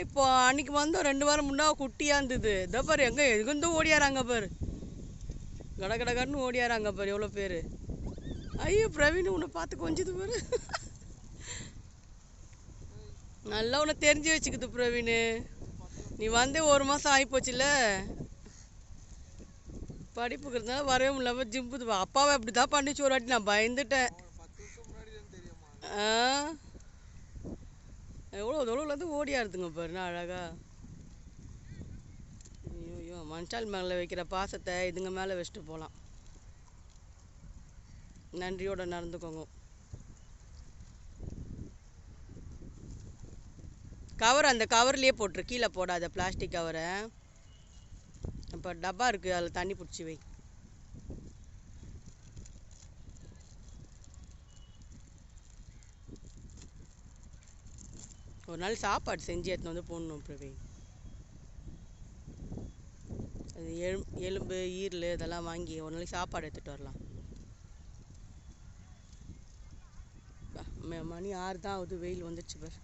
இப்போ அன்னைக்கு வந்தோம் ரெண்டு வாரம் முன்னா குட்டியாக இருந்தது. இதோ பாரு எங்கே எங்கேருந்தோ ஓடியாராங்க பாரு. கட கட கடன்னு ஓடியாராங்க பாரு எவ்வளோ பேர். ஐயோ பிரவீன் உன்னை பார்த்து கொஞ்சது பாரு. நல்லா உன்னை தெரிஞ்சு வச்சுக்குது பிரவீன். நீ வந்து ஒரு மாதம் ஆகிப்போச்சுல்ல படிப்புக்கு இருந்தாலும் வரவே முடியல ஜிம்புது அப்பாவை அப்படி தான் பண்ணிச்சு ஒரு வாட்டி நான் பயந்துட்டேன். ஆ எவ்வளோ தொலைவுலேருந்து ஓடியாருதுங்க பாருண்ணா அழகா. ஐயோ ஐயோ மனுஷால் மேலே வைக்கிற பாசத்தை இதுங்க மேலே வச்சுட்டு போகலாம் நன்றியோட நடந்துக்கோங்க. கவர் அந்த கவர்லேயே போட்டுரு கீழே போடாத பிளாஸ்டிக் கவரை. இப்போ டப்பா இருக்குது அதில் தண்ணி பிடிச்சி வை. ஒரு நாள் சாப்பாடு செஞ்சு எடுத்துன்னு வந்து போடணும் பிரவீன். அது எலும் எலும்பு ஈரல் இதெல்லாம் வாங்கி ஒரு நாளைக்கு சாப்பாடு எடுத்துகிட்டு வரலாம். ம- மணி ஆறு தான் ஆகுது வெயில் வந்துடுச்சு பார்.